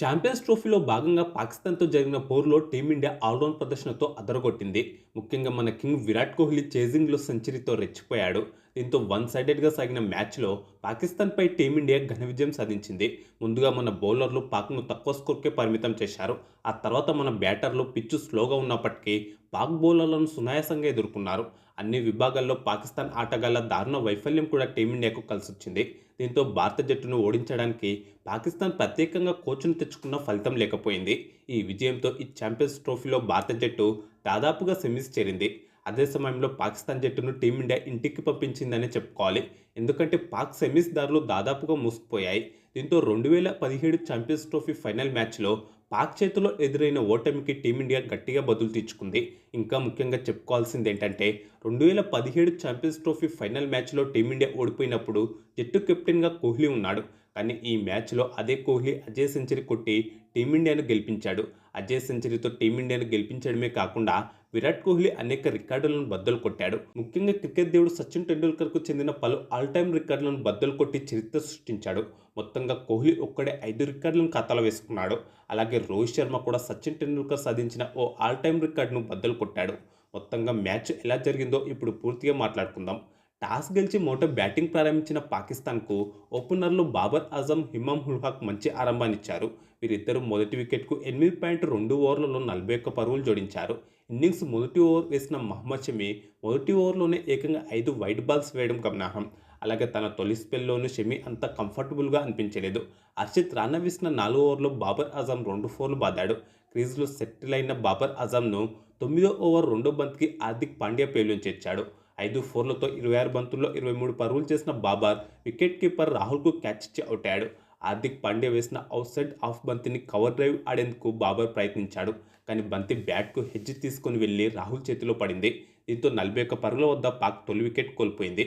Champions ట్రోఫీలో భాగంగా పాకిస్తాన్తో జరిగిన పోరులో టీమిండియా ఆల్రౌండ్ ప్రదర్శనతో అదరగొట్టింది. ముఖ్యంగా మన కింగ్ విరాట్ కోహ్లీ చేజింగ్లో సెంచరీతో రెచ్చిపోయాడు. దీంతో వన్ సైడెడ్గా సాగిన మ్యాచ్లో పాకిస్తాన్పై టీమిండియా ఘన విజయం సాధించింది. ముందుగా మన బౌలర్లు పాక్ను తక్కువ స్కోర్కే పరిమితం చేశారు. ఆ తర్వాత మన బ్యాటర్లు పిచ్చు స్లోగా ఉన్నప్పటికీ పాక్ బౌలర్లను సునాయాసంగా ఎదుర్కొన్నారు. అన్ని విభాగాల్లో పాకిస్తాన్ ఆటగాళ్ళ దారుణ వైఫల్యం కూడా టీమిండియాకు కలిసొచ్చింది. దీంతో భారత జట్టును ఓడించడానికి పాకిస్తాన్ ప్రత్యేకంగా కోచ్ను తెచ్చుకున్న ఫలితం లేకపోయింది. ఈ విజయంతో ఈ ఛాంపియన్స్ ట్రోఫీలో భారత జట్టు దాదాపుగా సెమీస్ చేరింది. అదే సమయంలో పాకిస్తాన్ జట్టును టీమిండియా ఇంటికి పంపించిందనే చెప్పుకోవాలి. ఎందుకంటే పాక్ సెమీస్ దారులు దాదాపుగా మూసుకుపోయాయి. దీంతో రెండు వేల పదిహేడు ఛాంపియన్స్ ట్రోఫీ ఫైనల్ మ్యాచ్లో పాక్ చేతిలో ఎదురైన ఓటమికి టీమిండియా గట్టిగా బదులు తీర్చుకుంది. ఇంకా ముఖ్యంగా చెప్పుకోవాల్సింది ఏంటంటే రెండు వేల పదిహేడు ఛాంపియన్స్ ట్రోఫీ ఫైనల్ మ్యాచ్లో టీమిండియా ఓడిపోయినప్పుడు జట్టు కెప్టెన్గా కోహ్లీ ఉన్నాడు. కానీ ఈ మ్యాచ్లో అదే కోహ్లీ అజయ్ సెంచరీ కొట్టి టీమిండియాను గెలిపించాడు. అజయ్ సెంచరీతో టీమిండియాను గెలిపించడమే కాకుండా విరాట్ కోహ్లీ అనేక రికార్డులను బద్దలు కొట్టాడు. ముఖ్యంగా క్రికెట్ దేవుడు సచిన్ టెండూల్కర్కు చెందిన పలు ఆల్ టైమ్ రికార్డులను బద్దలు కొట్టి చరిత్ర సృష్టించాడు. మొత్తంగా కోహ్లీ ఒక్కడే ఐదు రికార్డులను ఖాతాలో వేసుకున్నాడు. అలాగే రోహిత్ శర్మ కూడా సచిన్ టెండూల్కర్ సాధించిన ఓ ఆల్ టైమ్ రికార్డును బద్దలు కొట్టాడు. మొత్తంగా మ్యాచ్ ఎలా జరిగిందో ఇప్పుడు పూర్తిగా మాట్లాడుకుందాం. టాస్ గెలిచి మొదట బ్యాటింగ్ ప్రారంభించిన పాకిస్తాన్కు ఓపెనర్లు బాబర్ ఆజం హిమామ్ హుల్హాక్ మంచి ఆరంభాన్నిచ్చారు. వీరిద్దరూ మొదటి వికెట్కు ఎనిమిది పాయింట్ రెండు ఓవర్లలో నలభై ఒక్క పరుగులు జోడించారు. ఇన్నింగ్స్ మొదటి ఓవర్ వేసిన మహమ్మద్ షమి మొదటి ఓవర్లోనే ఏకంగా ఐదు వైట్ బాల్స్ వేయడం గమనార్హం. అలాగే తన తొలి స్పెల్లోనూ షమి అంత కంఫర్టబుల్గా అనిపించలేదు. హర్షిత్ రానా వేసిన నాలుగు ఓవర్లో బాబర్ అజం రెండు ఫోర్లు బాదాడు. క్రీజ్లో సెటిల్ అయిన బాబర్ అజంను తొమ్మిదో ఓవర్ రెండో బంతికి హార్దిక్ పాండ్యా పేలుని చేర్చాడు ఐదు ఫోర్లతో ఇరవై ఆరు బంతుల్లో ఇరవై మూడు పరుగులు చేసిన బాబర్ వికెట్ కీపర్ రాహుల్కు క్యాచ్ ఇచ్చి అవుటాడు. హార్దిక్ పాండ్యా వేసిన అవుట్ సైడ్ ఆఫ్ బంతిని కవర్ డ్రైవ్ ఆడేందుకు బాబర్ ప్రయత్నించాడు. కానీ బంతి బ్యాట్కు హెడ్జ్ తీసుకుని వెళ్ళి రాహుల్ చేతిలో పడింది. దీంతో నలభై ఒక్క పరుగుల వద్ద పాక్ తొలి వికెట్ కోల్పోయింది.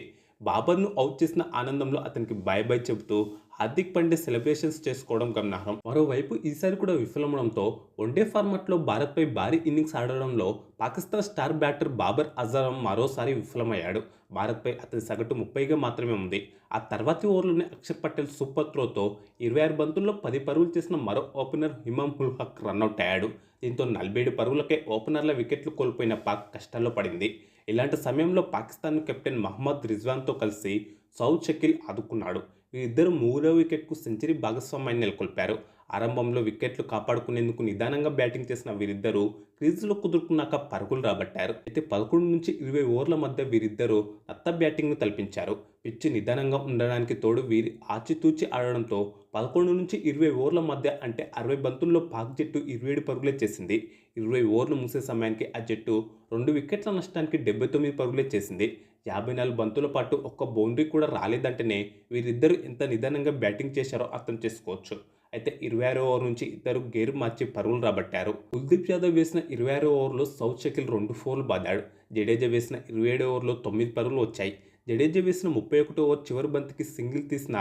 బాబర్ను అవుట్ చేసిన ఆనందంలో అతనికి బాయ్ బాయ్ చెబుతూ హార్దిక్ పాండే సెలబ్రేషన్స్ చేసుకోవడం గమనార్హం. మరోవైపు ఈసారి కూడా విఫలమవడంతో వన్డే ఫార్మాట్లో భారత్పై భారీ ఇన్నింగ్స్ ఆడడంలో పాకిస్తాన్ స్టార్ బ్యాటర్ బాబర్ అజరం మరోసారి విఫలమయ్యాడు. భారత్పై అతని సగటు ముప్పైగా మాత్రమే ఉంది. ఆ తర్వాతి ఓవర్లోనే అక్షర్ పటేల్ సూపర్ త్రోతో ఇరవై ఆరు బంతుల్లో పది పరుగులు చేసిన మరో opener Imam ul Haq run out అయ్యాడు. దీంతో నలభై ఏడు పరుగులకే ఓపెనర్ల వికెట్లు కోల్పోయిన పాక్ కష్టాల్లో పడింది. ఇలాంటి సమయంలో పాకిస్తాన్ కెప్టెన్ మహమ్మద్ రిజ్వాన్తో కలిసి సౌద్ షకీల్ ఆదుకున్నాడు. వీరిద్దరు మూడో వికెట్కు సెంచరీ భాగస్వామ్యాన్ని నెలకొల్పారు. ఆరంభంలో వికెట్లు కాపాడుకునేందుకు నిదానంగా బ్యాటింగ్ చేసిన వీరిద్దరూ క్రీజులో కుదురుకున్నాక పరుగులు రాబట్టారు. అయితే పదకొండు నుంచి ఇరవై ఓవర్ల మధ్య వీరిద్దరూ నత్త బ్యాటింగ్ను తలపించారు. పిచ్చి నిదానంగా ఉండడానికి తోడు వీరి ఆచితూచి ఆడడంతో పదకొండు నుంచి ఇరవై ఓవర్ల మధ్య అంటే అరవై బంతుల్లో పాక్ జట్టు ఇరవై ఏడు పరుగులే చేసింది. ఇరవై ఓవర్లు ముగిసే సమయానికి ఆ జట్టు రెండు వికెట్ల నష్టానికి డెబ్బై తొమ్మిది పరుగులే చేసింది. యాభై నాలుగు బంతుల పాటు ఒక్క బౌండరీ కూడా రాలేదంటేనే వీరిద్దరూ ఎంత నిదానంగా బ్యాటింగ్ చేశారో అర్థం చేసుకోవచ్చు. అయితే ఇరవై ఆరో ఓవర్ నుంచి ఇద్దరు గేరు మార్చి పరుగులు రాబట్టారు. కుల్దీప్ యాదవ్ వేసిన ఇరవై ఆరో ఓవర్లో సౌత్ షకిల్ రెండు ఫోర్లు బాదాడు. జడేజా వేసిన ఇరవై ఏడో ఓవర్లో తొమ్మిది పరుగులు వచ్చాయి. జడేజా వేసిన ముప్పై ఒకటో ఓవర్ చివరి బంతికి సింగిల్ తీసిన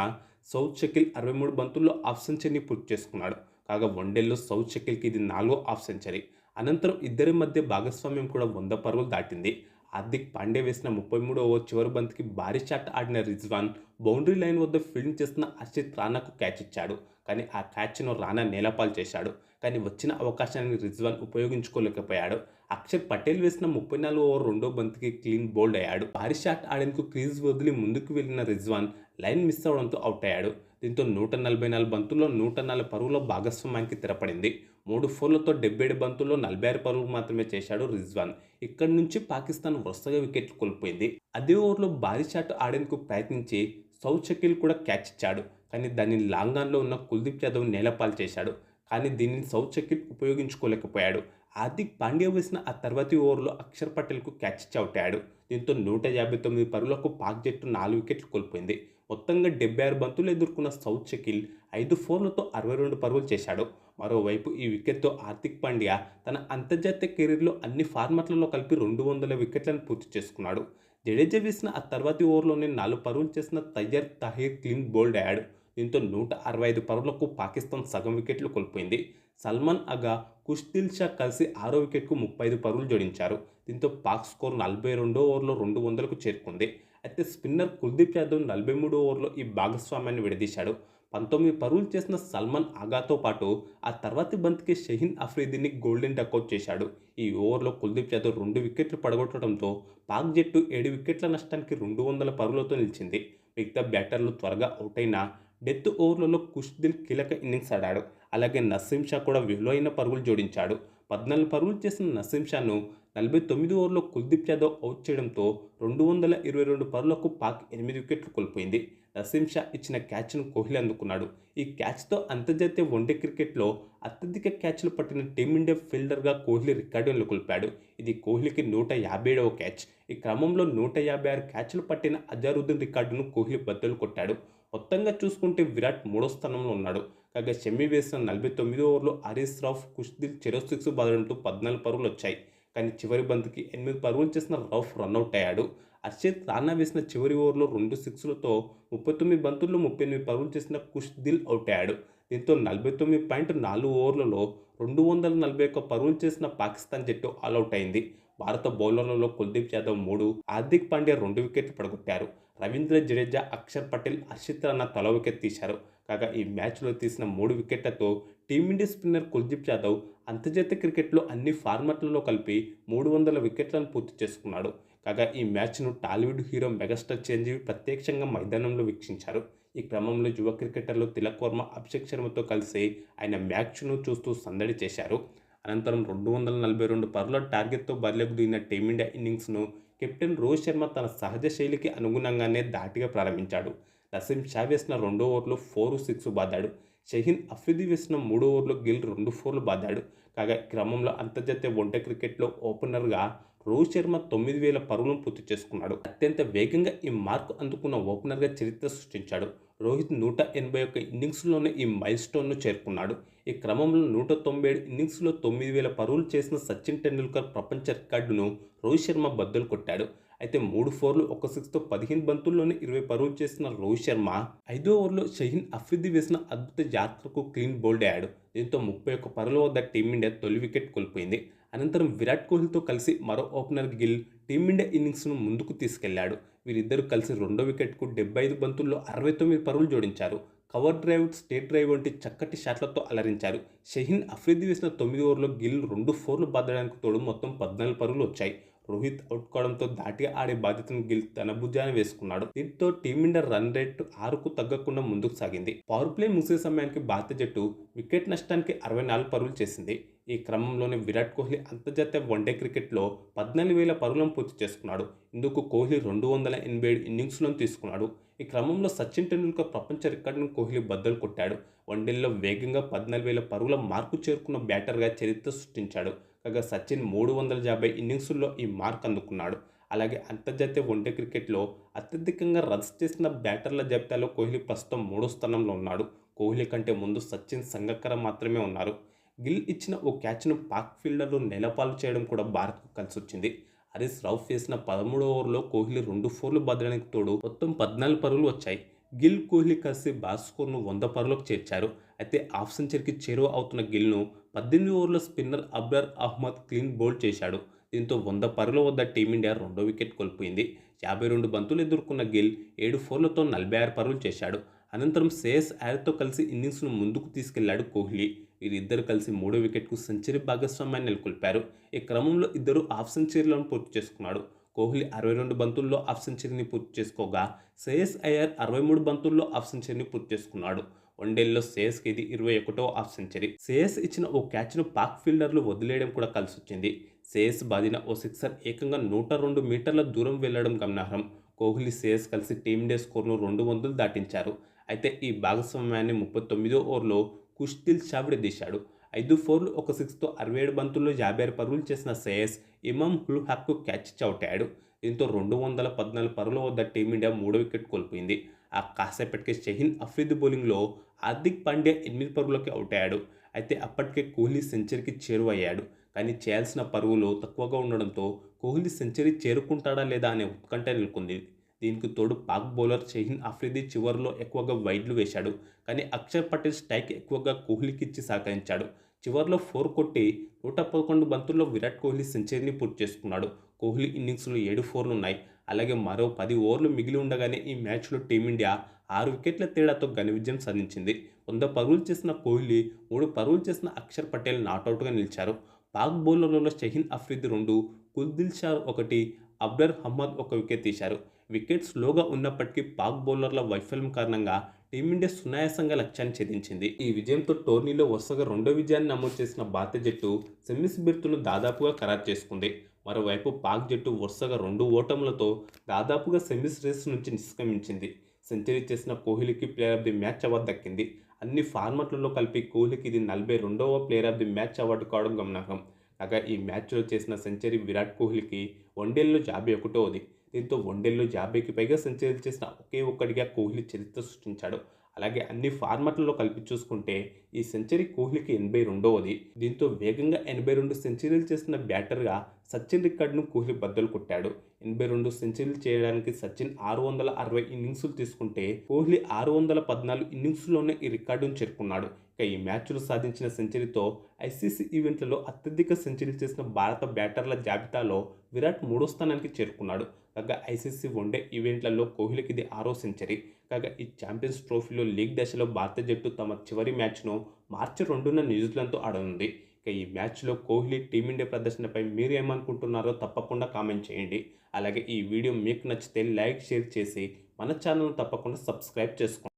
సౌత్ షకిల్ అరవై మూడు బంతుల్లో హాఫ్ సెంచరీని పూర్తి చేసుకున్నాడు. కాగా వన్డేల్లో సౌత్ షకిల్కి ఇది నాలుగో హాఫ్ సెంచరీ. అనంతరం ఇద్దరి మధ్య భాగస్వామ్యం కూడా వంద పరుగులు దాటింది. హార్దిక్ పాండే వేసిన ముప్పై మూడో ఓవర్ చివరి బంతికి భారీ షాట్ ఆడిన రిజ్వాన్ బౌండరీ లైన్ వద్ద ఫీల్డింగ్ చేస్తున్న హర్షిత్ రానాకు క్యాచ్ ఇచ్చాడు. కానీ ఆ క్యాచ్ను రానా నేలపాలు చేశాడు. కానీ వచ్చిన అవకాశాన్ని రిజ్వాన్ ఉపయోగించుకోలేకపోయాడు. అక్షర్ పటేల్ వేసిన ముప్పై నాలుగు ఓవర్ రెండో బంతికి క్లీన్ బౌల్డ్ అయ్యాడు. భారీ షాట్ ఆడేందుకు క్రీజ్ వదిలి ముందుకు వెళ్ళిన రిజ్వాన్ లైన్ మిస్ అవడంతో అవుట్ అయ్యాడు. దీంతో నూట నలభై నాలుగు బంతుల్లో నూట నాలుగు పరుగుల భాగస్వామ్యానికి తెరపడింది. మూడు ఫోర్లతో డెబ్బై ఏడు బంతుల్లో నలభై ఆరు పరుగులు మాత్రమే చేశాడు రిజ్వాన్. ఇక్కడి నుంచి పాకిస్తాన్ వరుసగా వికెట్లు కోల్పోయింది. అదే ఓవర్లో భారీ షాట్ ఆడేందుకు ప్రయత్నించి సౌత్ షకీల్ కూడా క్యాచ్ ఇచ్చాడు. కానీ దాన్ని లాంగాన్లో ఉన్న కుల్దీప్ యాదవ్ నేలపాలు చేశాడు. కానీ దీనిని సౌత్ షకీల్ ఉపయోగించుకోలేకపోయాడు. హార్దిక్ పాండ్యా వేసిన ఆ తర్వాతి ఓవర్లో అక్షర్ పటేల్కు క్యాచ్ ఇచ్చి అవుట్ అయ్యాడు దీంతో నూట యాభై తొమ్మిది పరుగులకు పాక్ జట్టు నాలుగు వికెట్లు కోల్పోయింది. మొత్తంగా డెబ్బై ఆరు బంతులు ఎదుర్కొన్న సౌత్ షకిల్ ఐదు ఫోర్లతో అరవై రెండు పరుగులు చేశాడు. మరోవైపు ఈ వికెట్తో హార్దిక్ పాండ్యా తన అంతర్జాతీయ కెరీర్లో అన్ని ఫార్మాట్లలో కలిపి రెండు వందల వికెట్లను పూర్తి చేసుకున్నాడు. జడేజా వేసిన ఆ తర్వాతి ఓవర్లోనే నాలుగు పరుగులు చేసిన తయ్యర్ తహీర్ క్లీన్ బోల్డ్ అయ్యాడు. దీంతో నూట అరవై ఐదు పరుగులకు పాకిస్తాన్ సగం వికెట్లు కోల్పోయింది. సల్మాన్ అగా కుష్దిల్ షా కలిసి ఆరో వికెట్కు ముప్పై ఐదు పరుగులు జోడించారు. దీంతో పాక్ స్కోర్ నలభై రెండో ఓవర్లో రెండు వందలకు చేరుకుంది. అయితే స్పిన్నర్ కుల్దీప్ యాదవ్ నలభై మూడు ఓవర్లో ఈ భాగస్వామ్యాన్ని విడదీశాడు. పంతొమ్మిది పరుగులు చేసిన సల్మాన్ ఆగాతో పాటు ఆ తర్వాతి బంతికి షహీన్ అఫ్రీదీని గోల్డెన్ డకౌట్ చేశాడు. ఈ ఓవర్లో కుల్దీప్ యాదవ్ రెండు వికెట్లు పడగొట్టడంతో పాక్ జట్టు ఏడు వికెట్ల నష్టానికి రెండు వందల పరుగులతో నిలిచింది. మిగతా బ్యాటర్లు త్వరగా అవుట్ అయినా డెత్ ఓవర్లలో కుష్దిల్ కీలక ఇన్నింగ్స్ ఆడాడు. అలాగే నసీం షా కూడా విలువైన పరుగులు జోడించాడు. పద్నాలుగు పరుగులు చేసిన నసీం షాను నలభై తొమ్మిది ఓవర్లో కుల్దీప్ యాదవ్ అవుట్ చేయడంతో రెండు వందల ఇరవై రెండు పరులకు పాక్ ఎనిమిది వికెట్లు కోల్పోయింది. నసీం షా ఇచ్చిన క్యాచ్ను కోహ్లీ అందుకున్నాడు. ఈ క్యాచ్తో అంతర్జాతీయ వన్డే క్రికెట్లో అత్యధిక క్యాచ్లు పట్టిన టీమిండియా ఫీల్డర్గా కోహ్లీ రికార్డు నెలకొల్పాడు ఇది కోహ్లీకి నూట యాభై ఏడవ క్యాచ్. ఈ క్రమంలో నూట యాభై ఆరు క్యాచ్లు పట్టిన అజారుద్దీన్ రికార్డును కోహ్లీ బద్దలు కొట్టాడు. మొత్తంగా చూసుకుంటే విరాట్ మూడో స్థానంలో ఉన్నాడు. కాగా షమ్మి వేసిన నలభై తొమ్మిది ఓవర్లో హరీష్ రాఫ్ కుష్దిల్ చెరో సిక్స్ బాదడంతో పద్నాలుగు పరుగులు వచ్చాయి. కానీ చివరి బంతికి ఎనిమిది పరుగులు చేసిన రౌఫ్ రన్అట్ అయ్యాడు. అర్షిత్ రానా వేసిన చివరి ఓవర్లో రెండు సిక్స్లతో ముప్పై తొమ్మిది బంతుల్లో ముప్పై ఎనిమిది పరుగులు చేసిన కుష్ దిల్ అవుట్ అయ్యాడు. దీంతో నలభై తొమ్మిది పాయింట్ నాలుగు ఓవర్లలో రెండు వందల నలభై ఒక్క పరుగులు చేసిన పాకిస్తాన్ జట్టు ఆల్అవుట్ అయింది. భారత బౌలర్లలో కుల్దీప్ యాదవ్ మూడు హార్దిక్ పాండ్యా రెండు వికెట్లు పడగొట్టారు. రవీంద్ర జడేజా అక్షర్ పటేల్ హర్షిత్ రాణా తల వికెట్ తీశారు. కాగా ఈ మ్యాచ్లో తీసిన మూడు వికెట్లతో team India spinner Kuldeep Yadav అంతర్జాతీయ క్రికెట్లో అన్ని ఫార్మాట్లలో కలిపి మూడు వందల వికెట్లను పూర్తి చేసుకున్నాడు. కాగా ఈ మ్యాచ్ను టాలీవుడ్ హీరో మెగాస్టార్ చిరంజీవి ప్రత్యక్షంగా మైదానంలో వీక్షించారు. ఈ క్రమంలో యువ క్రికెటర్లు తిలక్ వర్మ అభిషేక్ శర్మతో కలిసి ఆయన మ్యాచ్ను చూస్తూ సందడి చేశారు. అనంతరం రెండు వందల నలభై రెండు పరుల టార్గెట్తో బరిలోకి దిగిన టీమిండియా ఇన్నింగ్స్ను కెప్టెన్ రోహిత్ శర్మ తన సహజ శైలికి అనుగుణంగానే దాటిగా ప్రారంభించాడు. నసీం షా వేసిన రెండో ఓవర్లో ఫోర్ సిక్స్ బాదాడు. షహీన్ అఫ్రిది వేసిన మూడో ఓవర్లో గిల్ రెండు ఫోర్లు బాదాడు. కాగా క్రమంలో అంతర్జాతీయ వన్డే క్రికెట్లో ఓపెనర్గా రోహిత్ శర్మ తొమ్మిది వేల పరుగులను పూర్తి చేసుకున్నాడు. అత్యంత వేగంగా ఈ మార్క్ అందుకున్న ఓపెనర్గా చరిత్ర సృష్టించాడు. రోహిత్ నూట ఎనభై ఒక్క ఇన్నింగ్స్లోనే ఈ మైల్ స్టోన్ను చేరుకున్నాడు. ఈ క్రమంలో నూట తొంభై ఏడు ఇన్నింగ్స్లో తొమ్మిది వేల పరుగులు చేసిన సచిన్ టెండూల్కర్ ప్రపంచ రికార్డును రోహిత్ శర్మ బద్దలు కొట్టాడు. అయితే మూడు ఫోర్లు ఒక సిక్స్తో పదిహేను బంతుల్లోనే ఇరవై పరుగులు చేసిన రోహిత్ శర్మ ఐదో ఓవర్లో షహీన్ అఫ్రిది వేసిన అద్భుత జాతరకు క్లీన్ బౌల్డ్ అయ్యాడు. దీంతో ముప్పై ఒక్క పరుల వద్ద టీమిండియా తొలి వికెట్ కోల్పోయింది. అనంతరం విరాట్ కోహ్లీతో కలిసి మరో ఓపెనర్ గిల్ టీమిండియా ఇన్నింగ్స్ను ముందుకు తీసుకెళ్ళాడు. వీరిద్దరూ కలిసి రెండో వికెట్కు డెబ్బై ఐదు బంతుల్లో అరవై తొమ్మిది పరుగులు జోడించారు. కవర్ డ్రైవ్ స్టేట్ డ్రైవ్ వంటి చక్కటి షాట్లతో అలరించారు. షహీన్ అఫ్రిది వేసిన తొమ్మిది ఓవర్లో గిల్ రెండు ఫోర్లు బాదడానికి తోడు మొత్తం పద్నాలుగు పరుగులు వచ్చాయి. రోహిత్ అవుట్ కావడంతో దాటిగా ఆడే బాధ్యతను గిల్ తన భుజాన వేసుకున్నాడు. దీంతో టీమిండియా రన్ రేట్ ఆరుకు తగ్గకుండా ముందుకు సాగింది. పవర్ ప్లే ముగిసే సమయానికి భారత జట్టు వికెట్ నష్టానికి అరవై నాలుగు పరుగులు చేసింది. ఈ క్రమంలోనే విరాట్ కోహ్లీ అంతర్జాతీయ వన్డే క్రికెట్లో పద్నాలుగు వేల పరుగులను పూర్తి చేసుకున్నాడు. ఇందుకు కోహ్లీ రెండు వందల ఎనభై ఏడు ఇన్నింగ్స్లను తీసుకున్నాడు. ఈ క్రమంలో సచిన్ టెండూల్కర్ ప్రపంచ రికార్డును కోహ్లీ బద్దలు కొట్టాడు. వన్డేల్లో వేగంగా పద్నాలుగు వేల పరుగుల మార్కు చేరుకున్న బ్యాటర్గా చరిత్ర సృష్టించాడు. కాగా సచిన్ మూడు వందల యాభై ఇన్నింగ్స్ల్లో ఈ మార్క్ అందుకున్నాడు. అలాగే అంతర్జాతీయ వన్డే క్రికెట్లో అత్యధికంగా రన్స్ చేసిన బ్యాటర్ల జాబితాలో కోహ్లీ ప్రస్తుతం మూడో స్థానంలో ఉన్నాడు. కోహ్లీ కంటే ముందు సచిన్ సంగక్కర మాత్రమే ఉన్నారు. గిల్ ఇచ్చిన ఓ క్యాచ్ను పాక్ ఫీల్డర్లు నెలపాలు చేయడం కూడా భారత్కు కలిసి వచ్చింది హరీష్ రౌఫ్ వేసిన పదమూడో ఓవర్లో కోహ్లీ రెండు ఫోర్లు బదలడానికి తోడు మొత్తం పద్నాలుగు పరుగులు వచ్చాయి. గిల్ కోహ్లీ కలిసి బాస్కోర్ను వంద పరులకు చేర్చారు. అయితే హాఫ్ సెంచరీకి చేరువ అవుతున్న గిల్ను పద్దెనిమిది ఓవర్ల spinner Abrar Ahmed clean bowled చేశాడు. దీంతో వంద పరుల వద్ద టీమిండియా రెండో వికెట్ కోల్పోయింది. యాభై రెండు బంతులు ఎదుర్కొన్న గిల్ ఏడు ఫోర్లతో నలభై ఆరు పరులు చేశాడు. అనంతరం శ్రేయస్ ఐర్తో కలిసి ఇన్నింగ్స్ను ముందుకు తీసుకెళ్ళాడు కోహ్లీ. వీరిద్దరు కలిసి మూడో వికెట్కు సెంచరీ భాగస్వామ్యాన్ని నెలకొల్పారు. ఈ క్రమంలో ఇద్దరు హాఫ్ సెంచరీలను పూర్తి చేసుకున్నాడు కోహ్లీ అరవై రెండు బంతుల్లో హాఫ్ సెంచరీని పూర్తి చేసుకోగా శ్రేయస్ అయ్యర్ అరవై మూడు బంతుల్లో హాఫ్ సెంచరీని పూర్తి చేసుకున్నాడు. వన్డేల్లో శ్రేయస్కి ఇది ఇరవై ఒకటో హాఫ్ సెంచరీ శ్రేయస్ ఇచ్చిన ఓ క్యాచ్ను పాక్ ఫీల్డర్లు వదిలేయడం కూడా కలిసి వచ్చింది శ్రేయస్ బాదిన ఓ సిక్సర్ ఏకంగా నూట రెండు మీటర్ల దూరం వెళ్ళడం గమనార్హం. కోహ్లీ శ్రేయస్ కలిసి టీమిండియా స్కోర్ను రెండు వందలు దాటించారు. అయితే ఈ భాగస్వామ్యాన్ని ముప్పై తొమ్మిదో ఓవర్లో కుష్దిల్ షావిడి తీశాడు. ఐదు ఫోర్లు ఒక సిక్స్తో అరవై ఏడు బంతుల్లో యాభై ఆరు పరుగులు చేసిన శ్రేయస్ ఇమాం హుల్ హక్కు క్యాచ్ చౌటాడు. దీంతో రెండు వందల పద్నాలుగు పరుగుల వద్ద టీమిండియా మూడో వికెట్ కోల్పోయింది. ఆ కాసేపటికే షహీన్ అఫ్రీద్ బౌలింగ్లో హార్దిక్ పాండ్యా ఎనిమిది పరుగులకి అవుట్ అయ్యాడు అయితే అప్పటికే కోహ్లీ సెంచరీకి చేరువయ్యాడు. కానీ చేయాల్సిన పరుగులు తక్కువగా ఉండడంతో కోహ్లీ సెంచరీ చేరుకుంటాడా లేదా అనే ఉత్కంఠ నెలకొంది. దీనికి తోడు పాక్ బౌలర్ షహీన్ అఫ్రిది చివరిలో ఎక్కువగా వైడ్లు వేశాడు. కానీ అక్షర్ పటేల్ స్ట్రైక్ ఎక్కువగా కోహ్లీకి ఇచ్చి సహకరించాడు. చివరిలో ఫోర్ కొట్టి నూట పదకొండు బంతుల్లో విరాట్ కోహ్లీ సెంచరీని పూర్తి చేసుకున్నాడు. కోహ్లీ ఇన్నింగ్స్లో ఏడు ఫోర్లు ఉన్నాయి. అలాగే మరో పది ఓవర్లు మిగిలి ఉండగానే ఈ మ్యాచ్లో టీమిండియా ఆరు వికెట్ల తేడాతో ఘన విజయం సాధించింది. వంద పరుగులు చేసిన కోహ్లీ మూడు పరుగులు చేసిన అక్షర్ పటేల్ నాటౌట్గా నిలిచారు. పాక్ బౌలర్లలో షహీన్ అఫ్రీది రెండు కుల్దిల్ షా ఒకటి అబ్డర్ అహ్మద్ ఒక వికెట్ తీశారు. వికెట్ స్లోగా ఉన్నప్పటికీ పాక్ బౌలర్ల వైఫల్యం కారణంగా టీమిండియా సునాయాసంగా లక్ష్యాన్ని ఛేదించింది. ఈ విజయంతో టోర్నీలో వరుసగా రెండో విజయాన్ని నమోదు చేసిన భారత జట్టు సెమీస్ బిర్తును దాదాపుగా ఖరారు చేసుకుంది. మరోవైపు పాక్ జట్టు వరుసగా రెండు ఓటములతో దాదాపుగా సెమీస్ రేస్ నుంచి నిష్క్రమించింది. సెంచరీ చేసిన కోహ్లీకి player of the match award దక్కింది. అన్ని ఫార్మాట్లలో కలిపి కోహ్లీకి ఇది నలభై రెండవ player of the match award కావడం గమనార్హం. కాగా ఈ మ్యాచ్లో చేసిన సెంచరీ విరాట్ కోహ్లీకి వన్డేల్లో ఒకటో ఒకటోది దీంతో వన్డేల్లో జాబేకి పైగా సెంచరీలు చేసిన ఒకే ఒక్కడిగా కోహ్లీ చరిత్ర సృష్టించాడు. అలాగే అన్ని ఫార్మాట్లలో కలిపి చూసుకుంటే ఈ సెంచరీ కోహ్లీకి ఎనభై రెండవది దీంతో వేగంగా ఎనభై రెండు సెంచరీలు చేసిన బ్యాటర్గా సచిన్ రికార్డును కోహ్లీ బద్దలు కొట్టాడు. ఎనభై రెండు సెంచరీలు చేయడానికి సచిన్ ఆరు వందల అరవై ఇన్నింగ్స్లు తీసుకుంటే కోహ్లీ ఆరు వందల పద్నాలుగు ఇన్నింగ్స్లోనే ఈ రికార్డును చేరుకున్నాడు. ఇక ఈ మ్యాచ్లో సాధించిన సెంచరీతో ఐసీసీ ఈవెంట్లలో అత్యధిక సెంచరీలు చేసిన భారత బ్యాటర్ల జాబితాలో విరాట్ మూడో స్థానానికి చేరుకున్నాడు. కాగా ఐసీసీ వన్డే ఈవెంట్లలో కోహ్లీకి ఇది ఆరో సెంచరీ. కాగా ఈ ఛాంపియన్స్ ట్రోఫీలో లీగ్ దశలో భారత జట్టు తమ చివరి మ్యాచ్ను మార్చి రెండున న్యూజిలాండ్తో ఆడనుంది. ఇక ఈ మ్యాచ్లో కోహ్లీ టీమిండియా ప్రదర్శనపై మీరు ఏమనుకుంటున్నారో తప్పకుండా కామెంట్ చేయండి. అలాగే ఈ వీడియో మీకు నచ్చితే లైక్ షేర్ చేసి మన ఛానల్ను తప్పకుండా సబ్స్క్రైబ్ చేసుకోండి.